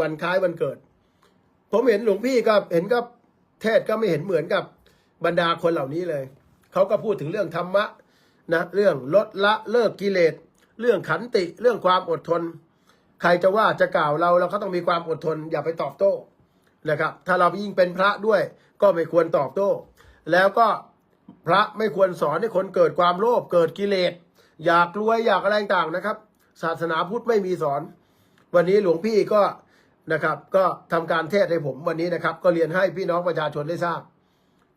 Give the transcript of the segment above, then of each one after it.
วันคล้ายวันเกิด ผมเห็นหลวงพี่ก็เห็นก็เทศก็ไม่เห็นเหมือนกับบรรดาคนเหล่านี้เลยเขาก็พูดถึงเรื่องธรรมะนะเรื่องลดละเลิกกิเลส เรื่องขันติเรื่องความอดทน ใครจะว่าจะกล่าวเราเราก็ต้องมีความอดทน อย่าไปตอบโต้นะครับ ถ้าเรายิ่งเป็นพระด้วย ก็ไม่ควรตอบโต้ แล้วก็พระไม่ควรสอนให้คนเกิดความโลภเกิดกิเลส อยากรวยอยากอะไรต่างนะครับ ศาสนาพุทธไม่มีสอน วันนี้หลวงพี่ก็ นะครับ ก็ทำการเทศให้ผมวันนี้นะครับ ก็เรียนให้พี่น้องประชาชนได้ทราบ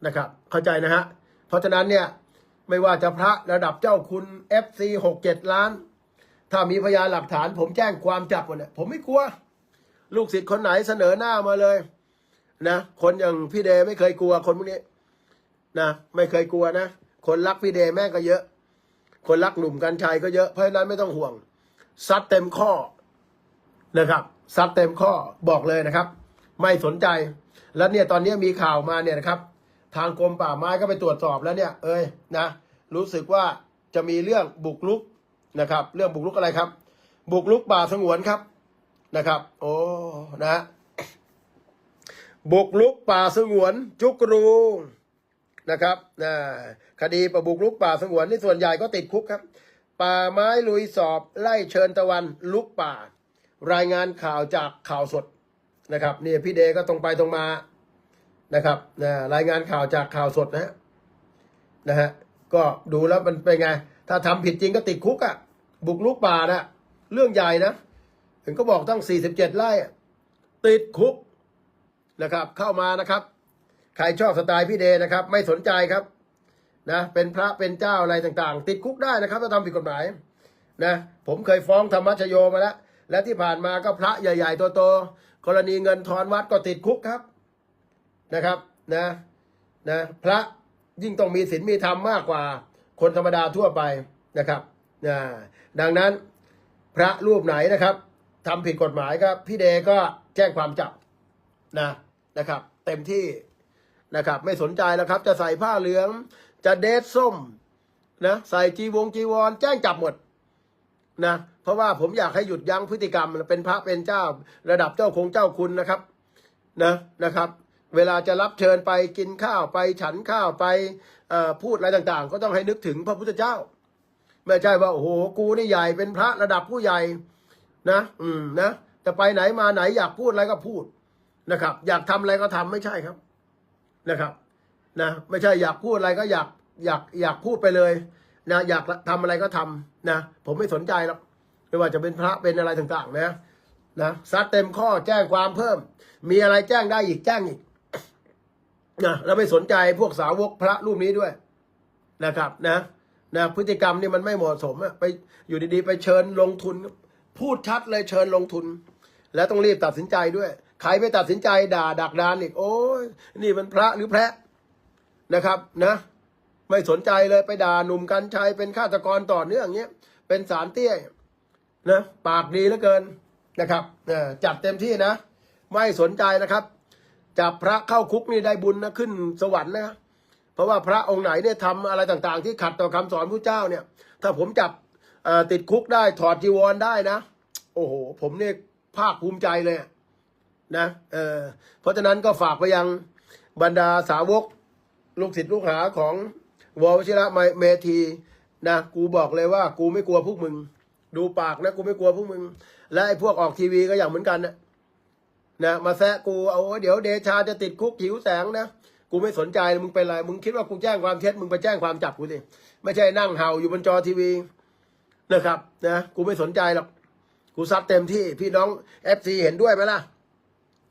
นะครับ เข้าใจนะฮะเพราะฉะนั้นเนี่ยไม่ว่าจะพระระดับเจ้าคุณ FC หกเจ็ดล้าน ถ้ามีพยานหลักฐาน ผมแจ้งความจับหมดเนี่ยผมไม่กลัว ลูกศิษย์คนไหนเสนอหน้ามาเลยนะคนอย่างพี่เดย์ไม่เคยกลัวคนพวกนี้นะไม่เคยกลัวนะ คนรักพี่เดย์แม่งก็เยอะ คนรักหนุ่มกัญชัยก็เยอะเพราะฉะนั้นไม่ต้องห่วงซัดเต็มข้อนะครับ ซัดเต็มข้อบอกเลยนะครับ ไม่สนใจ แล้วเนี่ยตอนนี้มีข่าวมาเนี่ยนะครับ ทางกรมป่าไม้ก็ไปตรวจสอบแล้วเนี่ย เอ้ยนะ รู้สึกว่าจะมีเรื่องบุกรุกนะครับ เรื่องบุกรุกอะไรครับ บุกรุกป่าสงวนครับนะครับ โอ้นะบุกรุกป่าสงวนจุกรูนะครับนะคดีประบุกรุกป่าสงวนนี่ส่วนใหญ่ก็ติดคุกครับ ป่าไม้ลุยสอบไล่เชิญตะวันลุกป่า รายงานข่าวจากข่าวสดนะครับนี่พี่เดก็ตรงไปตรงมานะครับนะรายงานข่าวจากข่าวสดนะฮะนะฮะก็ดูแล้วมันเป็นไง ถ้าทำผิดจริงก็ติดคุกอะ่ะ บุกลุกป่านะเรื่องใหญ่นะเห็นก็บอกตั้ง 47 ไร่ติดคุกนะครับ เข้ามานะครับ ใครชอบสไตล์พี่เดนะครับ ไม่สนใจครับนะเป็นพระเป็นเจ้าอะไรต่างๆ ติดคุกได้นะครับ ถ้าทำผิดกฎหมายนะผมเคยฟ้องธรรมชโยมาแล้ว และที่ผ่านมาก็พระใหญ่ ๆ ตัวโตกรณีเงินทอนวัดก็ติดคุกครับนะครับนะนะพระยิ่งต้องมีศีลมีธรรมมากกว่าคนธรรมดาทั่วไปนะครับนะดังนั้นพระรูปไหนนะครับทำผิดกฎหมายครับพี่เดก็แจ้งความจับนะนะครับ เต็มที่นะครับ ไม่สนใจแล้วครับ จะใส่ผ้าเหลือง จะเดทส้มนะใส่จีวงจีวร แจ้งจับหมดนะ เพราะว่าผมอยากให้หยุดยั้งพฤติกรรม เป็นพระเป็นเจ้า ระดับเจ้าคงเจ้าคุณนะครับนะนะครับ เวลาจะรับเชิญไปกินข้าวไปฉันข้าวไปพูดอะไรต่างๆ ก็ต้องให้นึกถึงพระพุทธเจ้า ไม่ใช่ว่าโอ้โหกูนี่ใหญ่เป็นพระระดับผู้ใหญ่นะ อืมนะจะไปไหนมาไหนอยากพูดอะไรก็พูดนะครับ อยากทำอะไรก็ทำไม่ใช่ครับนะครับ นะ ไม่ใช่อยากพูดอะไรก็อยากอยากอยากพูดไปเลย นะ อยากทำอะไรก็ทำนะ ผมไม่สนใจหรอก ไม่ว่าจะเป็นพระเป็นอะไรต่างๆ นะนะซัดเต็มข้อแจ้งความเพิ่ม มีอะไรแจ้งได้อีกแจ้งอีกนะแล้วไม่สนใจพวกสาวกพระรูปนี้ด้วยนะครับ นะนะพฤติกรรมนี่มันไม่เหมาะสมอะไปอยู่ดีๆ ไปเชิญลงทุน พูดชัดเลยเชิญลงทุน แล้วต้องรีบตัดสินใจด้วย ใครไม่ตัดสินใจด่าดักดานอีกโอ้ยนี่มันพระหรือแพะนะครับ นะ ไม่สนใจเลยไปด่าหนุ่มกัญชัยเป็นฆาตกรต่อเนื่องเงี้ยเป็นสารเตี้ย นะปากดีเหลือเกินนะครับจัดเต็มที่นะ ไม่สนใจนะครับจับพระเข้าคุกนี่ได้บุญนะขึ้นสวรรค์นะเพราะว่าพระองค์ไหนเนี่ยทำอะไรต่างๆ ที่ขัดต่อคำสอนพระเจ้าเนี่ย ถ้าผมจับติดคุกได้ถอดจีวรได้นะ โอ้โห ผมเนี่ยภาคภูมิใจเลยนะเออเพราะฉะนั้นก็ฝากไปยังบรรดาสาวกลูกศิษย์ลูกหาของววชิระเมธีนะกูบอกเลยว่ากูไม่กลัวพวกมึง ดูปากนะกูไม่กลัวพวกมึง และไอ้พวกออกทีวีก็อย่างเหมือนกันนะนะมาแซะกูเอาเดี๋ยวเดชาจะติดคุกหิวแสงนะกูไม่สนใจมึงเป็นไรมึงคิดว่ากูแจ้งความเท็จมึงไปแจ้งความจับกูสิไม่ใช่นั่งเห่าอยู่บนจอทีวีนะครับนะกูไม่สนใจหรอกกูซัดเต็มที่พี่น้องเอฟซีเห็นด้วยไหมล่ะ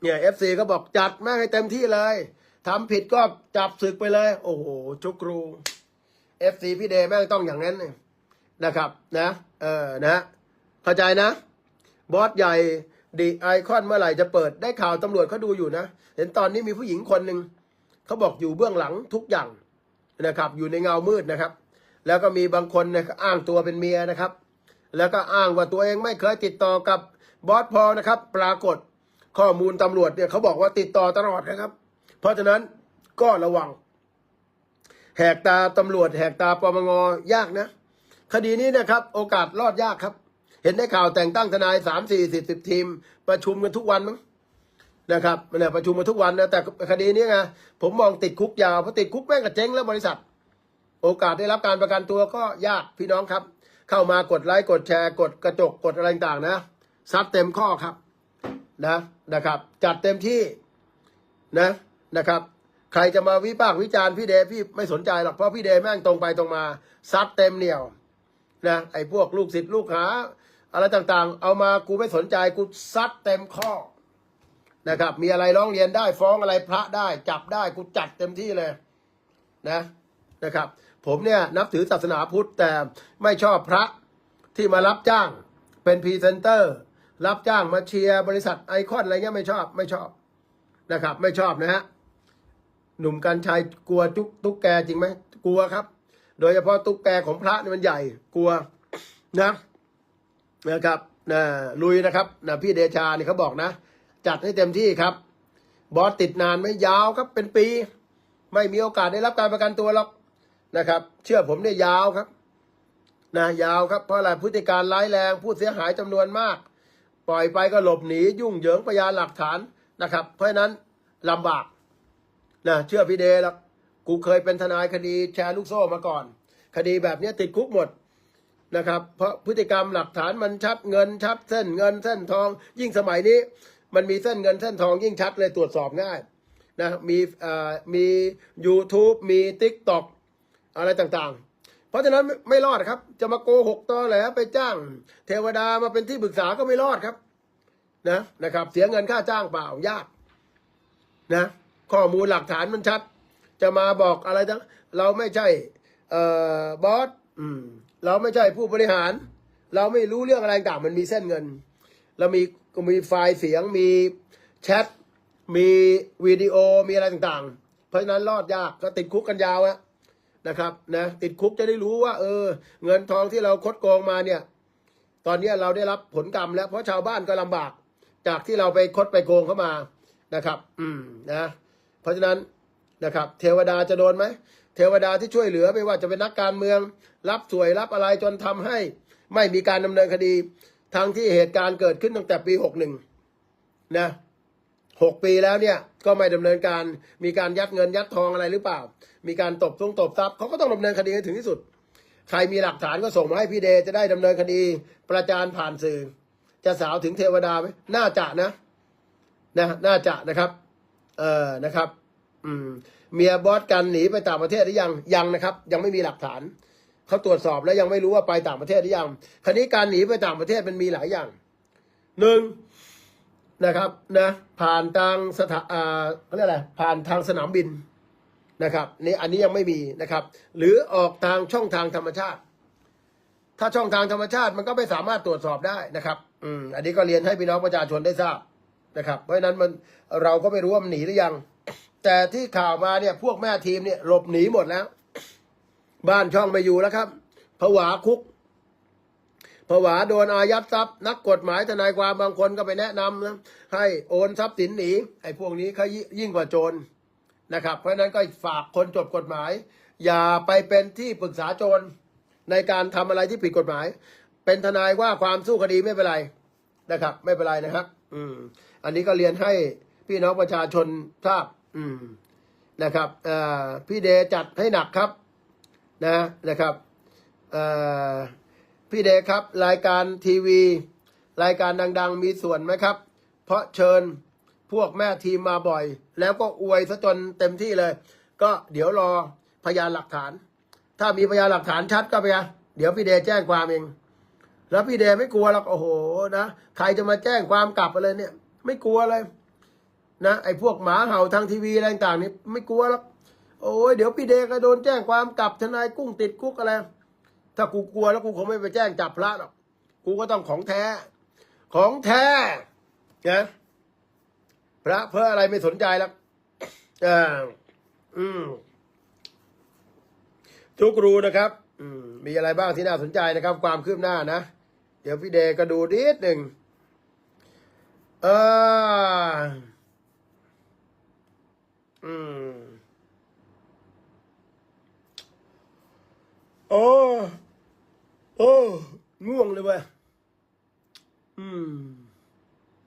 เนี่ยเอฟซีก็บอกจัดแม่งให้เต็มที่เลยทำผิดก็จับศึกไปเลย โอ้โหชุกรูเอฟซีพี่เดแม่งต้องอย่างนั้นเลยนะครับนะ เออนะเข้าใจนะ บอสใหญ่ดีไอคอนเมื่อไหร่จะเปิดได้ข่าวตำรวจเขาดูอยู่นะ เห็นตอนนี้มีผู้หญิงคนหนึ่งเขาบอกอยู่เบื้องหลังทุกอย่างนะครับ อยู่ในเงามืดนะครับ แล้วก็มีบางคนเนี่ยอ้างตัวเป็นเมียนะครับ แล้วก็อ้างว่าตัวเองไม่เคยติดต่อกับบอสพอนะครับ ปรากฏข้อมูลตำรวจเนี่ยเขาบอกว่าติดต่อตลอดนะครับ เพราะฉะนั้นก็ระวัง แหกตาตำรวจ แหกตาปมงยากนะ คดีนี้นะครับโอกาสรอดยากครับ เห็นได้ข่าวแต่งตั้งทนายสามสี่สิบสิบทีม ประชุมกันทุกวันมั้งนะครับเนี่ยประชุมกันทุกวันนะแต่คดีนี้ไงผมมองติดคุกยาวเพราะติดคุกแม่งก็เจ๊งแล้วบริษัท โอกาสได้รับการประกันตัวก็ยากพี่น้องครับ เข้ามากดไลค์กดแชร์ กดกระจกกดอะไรต่างนะซัดเต็มข้อครับนะนะครับ จัดเต็มที่นะนะครับ ใครจะมาวิพากษ์วิจารณ์พี่เดชพี่ไม่สนใจหรอกเพราะพี่เดชแม่งตรงไปตรงมาซัดเต็มเหนียว นะไอ้พวกลูกศิษย์ลูกหา อะไรต่างๆ เอามากูไม่สนใจกูซัดเต็มข้อนะครับ มีอะไรร้องเรียนได้ฟ้องอะไรพระได้ จับได้กูจัดเต็มที่เลยนะนะครับ ผมเนี่ยนับถือศาสนาพุทธแต่ไม่ชอบพระที่มารับจ้างเป็นพรีเซนเตอร์ รับจ้างมาเชียร์บริษัทไอคอนอะไรเงี้ยไม่ชอบไม่ชอบนะครับ ไม่ชอบนะฮะหนุ่มกัญชัยกลัวจุกตุ๊กแกจริงไหมกลัวครับ โดยเฉพาะตุ๊กแกของพระนี่มันใหญ่กลัวนะนะครับนะลุยนะครับนะพี่เดชานี่เขาบอกนะ จัดให้เต็มที่ครับ บอสติดนานไม่ยาวครับเป็นปี ไม่มีโอกาสได้รับการประกันตัวหรอกนะครับ เชื่อผมเนี่ยยาวครับนะยาวครับเพราะอะไรพฤติการร้ายแรงผู้เสียหายจำนวนมาก ปล่อยไปก็หลบหนียุ่งเหยิงพยานหลักฐานนะครับ เพราะฉะนั้นลำบากนะเชื่อพี่เดแล้ว กูเคยเป็นทนายคดีแชร์ลูกโซ่มาก่อน คดีแบบนี้ติดคุกหมดนะครับ เพราะพฤติกรรมหลักฐานมันชัดเงินชัดเส้นเงินเส้นทอง ยิ่งสมัยนี้ มันมีเส้นเงินเส้นทองยิ่งชัดเลยตรวจสอบง่ายนะมีเอ่อมี YouTube มี TikTok อะไรต่างๆ เพราะฉะนั้นไม่ไม่รอดครับ จะมาโกหกตอแหลไปจ้าง เทวดามาเป็นที่ปรึกษาก็ไม่รอดครับนะนะครับ เสียเงินค่าจ้างเปล่ายากนะข้อมูลหลักฐานมันชัด จะมาบอกอะไรทั้งเราไม่ใช่เอ่อบอสอืมเราไม่ใช่ผู้บริหาร เราไม่รู้เรื่องอะไรต่างมันมีเส้นเงิน เรามีมีไฟล์เสียงมีแชทมีวิดีโอมีอะไรต่างๆ เพราะฉะนั้นรอดยากก็ติดคุกกันยาวอะนะครับนะติดคุกจะได้รู้ว่า เออ เงินทองที่เราคดโกงมาเนี่ย ตอนนี้เราได้รับผลกรรมแล้ว เพราะชาวบ้านก็ลำบาก จากที่เราไปคดไปโกงเข้ามานะครับ อืมนะ เพราะฉะนั้น นะครับ เทวดาจะโดนไหมเทวดาที่ช่วยเหลือไม่ว่าจะเป็นนักการเมือง รับสวยรับอะไรจนทำให้ไม่มีการดำเนินคดีทั้งที่เหตุการณ์เกิดขึ้นตั้งแต่ปีหกหนึ่งนะหกปีแล้วเนี่ยก็ไม่ดำเนินการมีการยัดเงินยัดทองอะไรหรือเปล่า มีการตบทรงตบทรัพย์เขาก็ต้องดำเนินคดีให้ถึงที่สุด ใครมีหลักฐานก็ส่งมาให้พี่เดจะได้ดำเนินคดีประจานผ่านสื่อ จะสาวถึงเทวดาไหมน่าจะนะนะน่าจะนะครับ เออนะครับ อืม เมียบอสกันหนีไปต่างประเทศหรือยังยังนะครับ ยังไม่มีหลักฐานเขาตรวจสอบแล้วยังไม่รู้ว่าไปต่างประเทศหรือยังคราวนี้การหนีไปต่างประเทศมันมีหลายอย่างหนึ่งนะครับนะผ่านทางสถาเขาเรียกอะไรผ่านทางสนามบินนะครับนี่อันนี้ยังไม่มีนะครับ หรือออกทางช่องทางธรรมชาติ ถ้าช่องทางธรรมชาติมันก็ไม่สามารถตรวจสอบได้นะครับ อืมอันนี้ก็เรียนให้พี่น้องประชาชนได้ทราบนะครับ เพราะฉะนั้นมันเราก็ไม่รู้ว่ามันหนีหรือยัง แต่ที่ข่าวมาเนี่ยพวกแม่ทีมเนี่ยหลบหนีหมดแล้ว บ้านช่องไม่อยู่แล้วครับผวาคุกผวาโดนอายัดทรัพย์ นักกฎหมายทนายความบางคนก็ไปแนะนำนะให้โอนทรัพย์สินหนีไอ้พวกนี้เขายิ่งกว่าโจรนะครับ เพราะฉะนั้นก็ฝากคนจบกฎหมาย อย่าไปเป็นที่ปรึกษาโจรในการทำอะไรที่ผิดกฎหมาย เป็นทนายว่าความสู้คดีไม่เป็นไรนะครับ ไม่เป็นไรนะครับ อืม อันนี้ก็เรียนให้พี่น้องประชาชนทราบ อืมนะครับพี่เดจัดให้หนักครับนะนะครับพี่เดชครับ รายการทีวี รายการดัง ๆ มีส่วนไหมครับ เพราะเชิญพวกแม่ทีมมาบ่อย แล้วก็อวยซะจนเต็มที่เลย ก็เดี๋ยวรอพยานหลักฐาน ถ้ามีพยานหลักฐานชัดก็ไปอะเดี๋ยวพี่เดชแจ้งความเอง แล้วพี่เดชไม่กลัวหรอกโอ้โหนะใครจะมาแจ้งความกลับอะไรเนี่ย ไม่กลัวเลย นะไอ้พวกหมาเห่าทางทีวีอะไรต่างๆนี่ไม่กลัวหรอกโอ้ยเดี๋ยวพี่เดชก็โดนแจ้งความกลับทนายกุ้งติดคุกอะไรถ้ากูกลัวแล้วกูคงไม่ไปแจ้งจับพระหรอกกูก็ต้องของแท้ ของแท้นะพระเพื่ออะไรไม่สนใจแล้วอ่าอืมทุกรูนะครับ อืม มีอะไรบ้างที่น่าสนใจนะครับ ความคืบหน้านะ เดี๋ยวพี่เดก็ดูนิดหนึ่งเออ อืม โอ้ โอ้ง่วงเลยเว้ย อืม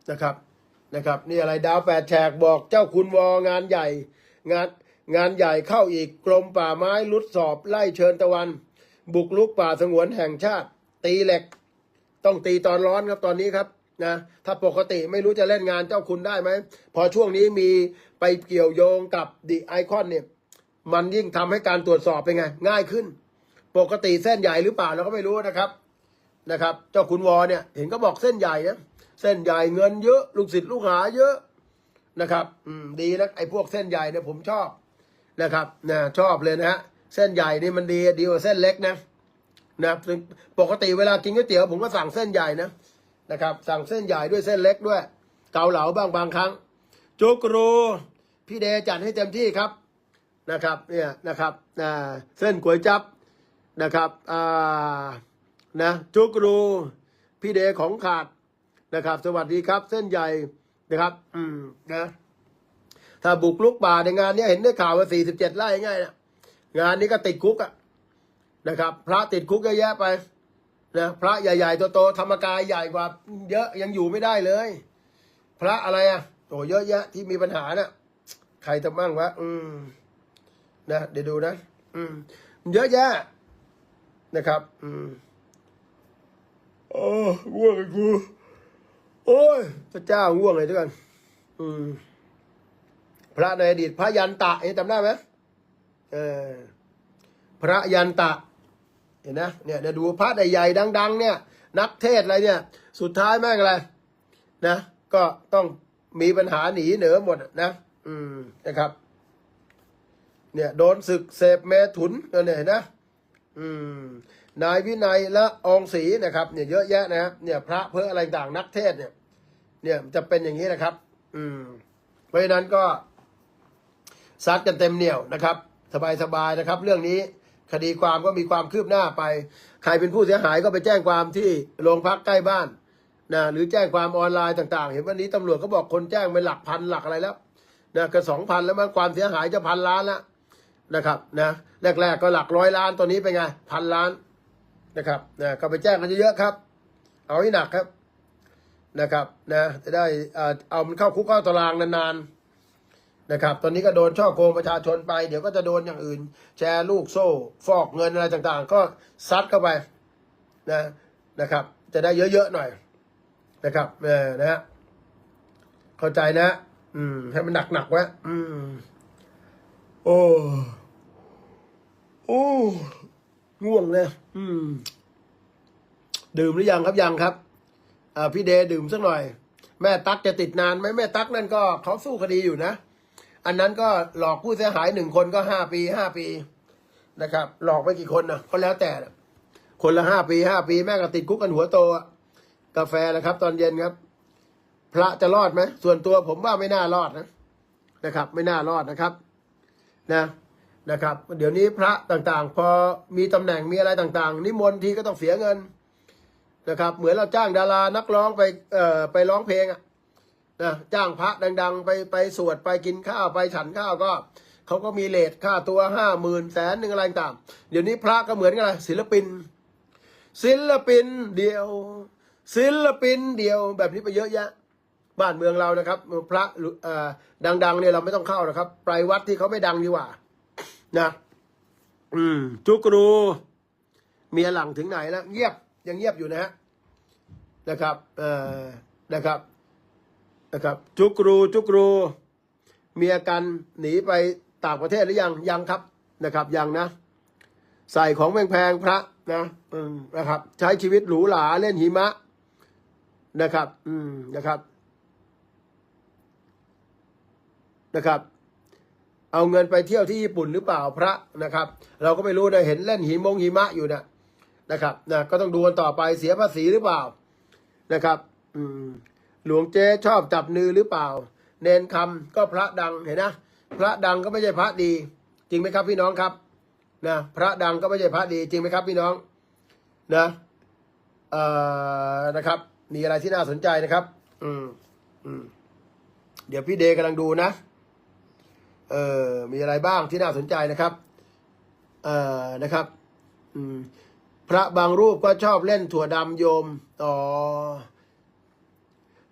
นะครับ นะครับ นี่อะไรดาวแปดแฉกบอกเจ้าคุณวองานใหญ่ งาน งานใหญ่เข้าอีกกรมป่าไม้ลุดสอบไล่เชิญตะวัน บุกลุกป่าสงวนแห่งชาติ ตีเหล็ก ต้องตีตอนร้อนครับตอนนี้ครับ นะถ้าปกติไม่รู้จะเล่นงานเจ้าคุณได้ไหม พอช่วงนี้มีไปเกี่ยวโยงกับดีไอคอนเนี่ย มันยิ่งทำให้การตรวจสอบเป็นไง ง่ายขึ้น ปกติเส้นใหญ่หรือเปล่าเราก็ไม่รู้นะครับนะครับ เจ้าคุณวอเนี่ย เห็นก็บอกเส้นใหญ่นะเส้นใหญ่เงินเยอะ ลูกศิษย์ลูกหาเยอะนะครับ อืมดีนะไอ้พวกเส้นใหญ่เนี่ยผมชอบนะครับนะชอบเลยนะฮะเส้นใหญ่นี่มันดีดีกว่าเส้นเล็กนะนะปกติเวลากินก๋วยเตี๋ยวผมก็สั่งเส้นใหญ่นะ นะครับ สั่งเส้นใหญ่ด้วยเส้นเล็กด้วย เกาเหลาบ้างบางครั้ง จุกรูพี่เดจัดให้เต็มที่ครับนะครับเนี่ยนะครับเส้นก๋วยจับนะครับอ่านะจุกรูพี่เดของขาดนะครับ สวัสดีครับ เส้นใหญ่นะครับ อืมนะถ้าบุกลุกป่าในงานนี้เห็นได้ข่าวว่าสี่สิบเจ็ดไร่ง่ายนะงานนี้ก็ติดคุกอะนะครับ พระติดคุกเยอะแยะไป นะพระใหญ่ๆโตๆธรรมกายใหญ่กว่า เยอะยังอยู่ไม่ได้เลย พระอะไรอะโอ้เยอะแยะที่มีปัญหาน่ะใครจะมั่งวะอืม นะเดี๋ยวดูนะอืม เยอะแยะนะครับ อืมโอ้ง่วงกูโอ้ยพระเจ้าง่วงเลยด้วยกันอืม พระในอดีตพระยันตะเอ๊ะจำได้ไหมเออ พระยันตะ เห็นนะเนี่ยเดี๋ยวดูพระใหญ่ๆดัง ๆ เนี่ย นักเทศอะไรเนี่ย สุดท้ายแม่งอะไรนะก็ต้องมีปัญหาหนีเหนือหมดนะ อืมนะครับ เนี่ยโดนศึกเสพเมถุนเนี่ยนะ อืมนายวินัยและองศรีนะครับ เนี่ยเยอะแยะนะครับเนี่ยพระเพื่ออะไรต่างนักเทศเนี่ย เนี่ยจะเป็นอย่างนี้นะครับ อืมเพราะฉะนั้นก็ซัดกันเต็มเหนียวนะครับ สบายๆนะครับ เรื่องนี้ คดีความก็มีความคืบหน้าไป ใครเป็นผู้เสียหายก็ไปแจ้งความที่โรงพักใกล้บ้านนะหรือแจ้งความออนไลน์ต่างๆ เห็นวันนี้ตำรวจก็บอกคนแจ้งเป็นหลักพันหลักอะไรแล้วนะก็สองพันแล้วมันความเสียหายจะพันล้านล้วนะครับนะแรก ๆ ก็หลักร้อยล้านตอนนี้เป็นไงพันล้านนะครับนะก็ไปแจ้งกันเยอะๆครับ เอาให้หนักครับนะครับนะจะได้เอ่อเอามันเข้าคุกเข้าตารางนานๆ นะครับ ตอนนี้ก็โดนช่อโกงประชาชนไป เดี๋ยวก็จะโดนอย่างอื่น แชร์ลูกโซ่ ฟอกเงินอะไรต่างๆ ก็ซัดเข้าไปนะนะครับ จะได้เยอะๆหน่อยนะครับเออนะฮะเข้าใจนะ อืม ให้มันหนักๆไว้อืม โอ้โอ้ง่วงเลยอืม ดื่มหรือยังครับยังครับอ่าพี่เดดื่มสักหน่อย แม่ตั๊กจะติดนานไหมแม่ตั๊กนั่นก็เขาสู้คดีอยู่นะ อันนั้นก็หลอกผู้เสียหายหนึ่งคนก็ห้าปีห้าปีนะครับ หลอกไปกี่คนนะก็แล้วแต่นะคนละห้าปีห้าปีแม่ก็ติดคุกกันหัวโตกาแฟนะครับ ตอนเย็นครับ พระจะรอดไหมส่วนตัวผมว่าไม่น่ารอดนะนะครับ ไม่น่ารอดนะครับ นะนะครับ เดี๋ยวนี้พระต่างๆ พอมีตำแหน่งมีอะไรต่าง ๆ นิมนต์ทีก็ต้องเสียเงินนะครับ เหมือนเราจ้างดารานักร้องไปเอ่อไปร้องเพลงอะ นะจ้างพระดัง ๆ ไปไปสวดไปกินข้าวไปฉันข้าวก็เขาก็มีเลทค่าตัวห้าหมื่นแสนหนึ่งอะไรต่างเดี๋ยวนี้พระก็เหมือนกันศิลปิน ศิลปินเดียว ศิลปินเดียวแบบนี้ไปเยอะแยะ บ้านเมืองเรานะครับ พระดัง ๆ เนี่ยเราไม่ต้องเข้านะครับไปวัดที่เขาไม่ดังดีกว่า นะอืมจุกรูเมียหลังถึงไหนแล้วเงียบยังเงียบอยู่นะฮะนะครับเอ่อนะครับ นะครับ จุกรูจุกรูเมียกันหนีไปต่างประเทศหรือยังยังครับนะครับยังนะ ใส่ของแพงๆพระนะนะครับ ใช้ชีวิตหรูหราเล่นหิมะนะครับ อืมนะครับนะครับ เอาเงินไปเที่ยวที่ญี่ปุ่นหรือเปล่าพระนะครับ เราก็ไม่รู้นะเห็นเล่นหิมงหิมะอยู่นะนะครับนะก็ต้องดูกันต่อไปเสียภาษีหรือเปล่านะครับ อืม หลวงเจ๊ชอบจับนือหรือเปล่า เนนคำก็พระดังเห็นนะพระดังก็ไม่ใช่พระดี จริงไหมครับพี่น้องครับนะพระดังก็ไม่ใช่พระดี จริงไหมครับพี่น้องนะเอ่อนะครับมีอะไรที่น่าสนใจนะครับ อืมอืมเดี๋ยวพี่เดย์กำลังดูนะ เอ่อมีอะไรบ้างที่น่าสนใจนะครับ เอ่อนะครับ อืมพระบางรูปก็ชอบเล่นถั่วดำโยม อ๋อ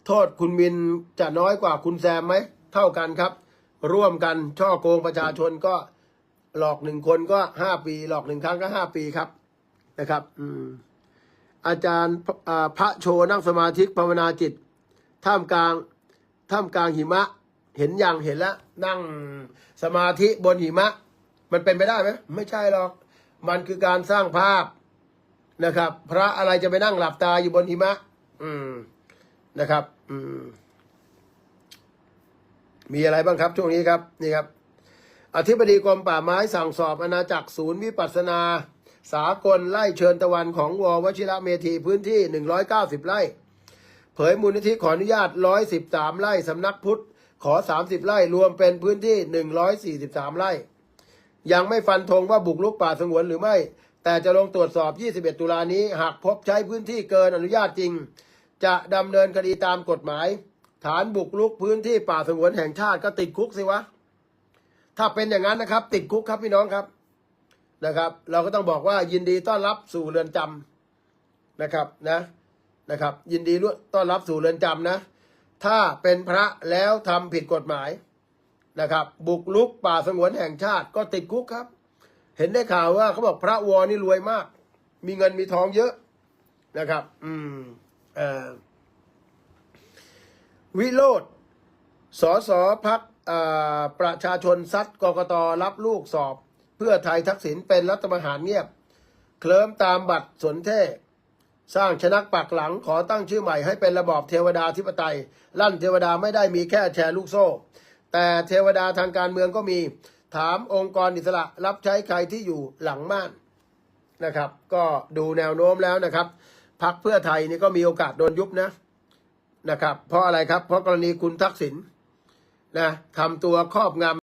โทษคุณมินจะน้อยกว่าคุณแซมไหมเท่ากันครับ ร่วมกันช่อโกงประชาชนก็หลอกหนึ่งคนก็ห้าปี หลอกหนึ่งครั้งก็ห้าปีครับนะครับ อืมอาจารย์พอ่าพระโชนั่งสมาธิภาวนาจิต ท่ามกลางท่ามกลางหิมะ เห็นอย่างเห็นแล้ว นั่งสมาธิบนหิมะ มันเป็นไปได้ไหมไม่ใช่หรอก มันคือการสร้างภาพนะครับ พระอะไรจะไปนั่งหลับตาอยู่บนหิมะ อืม นะครับ อืม มีอะไรบ้างครับ ช่วงนี้ครับ นี่ครับ อธิบดีกรมป่าไม้สั่งสอบอาณาจักรศูนย์วิปัสนา สากลไล่เชิญตะวันของววชิระเมธีพื้นที่ 190 ไร่ เผยมูลนิธิขออนุญาต 113 ไร่สำนักพุทธ ขอ 30 ไร่รวมเป็นพื้นที่ 143 ไร่ ยังไม่ฟันธงว่าบุกรุกป่าสงวนหรือไม่ แต่จะลงตรวจสอบ 21 ตุลานี้ หากพบใช้พื้นที่เกินอนุญาตจริง จะดำเนินคดีตามกฎหมาย ฐานบุกรุกพื้นที่ป่าสงวนแห่งชาติก็ติดคุกสิวะ ถ้าเป็นอย่างนั้นนะครับ ติดคุกครับพี่น้องครับนะครับ เราก็ต้องบอกว่ายินดีต้อนรับสู่เรือนจำนะครับนะนะครับ ยินดีต้อนรับสู่เรือนจำนะ ถ้าเป็นพระแล้วทำผิดกฎหมายนะครับ บุกลุกป่าสงวนแห่งชาติก็ติดคุกครับ เห็นได้ข่าวว่าเขาบอกพระวอนี่รวยมาก มีเงินมีทองเยอะนะครับ อืม วิโรธสสพักประชาชนซัดกกตรับลูกสอบ เพื่อไทยทักษิณเป็นรัฐประหารเงียบ เคลิ้มตามบัตรสนเท่สร้างชนักปักหลังขอตั้งชื่อใหม่ให้เป็นระบอบเทวดาธิปไตย ลั่นเทวดาไม่ได้มีแค่แชร์ลูกโซ่ แต่เทวดาทางการเมืองก็มีถามองค์กรอิสระรับใช้ใครที่อยู่หลังม่านนะครับ ก็ดูแนวโน้มแล้วนะครับ พักเพื่อไทยนี่ก็มีโอกาสโดนยุบนะนะครับ เพราะอะไรครับ เพราะกรณีคุณทักษิณนะทำตัวครอบงำ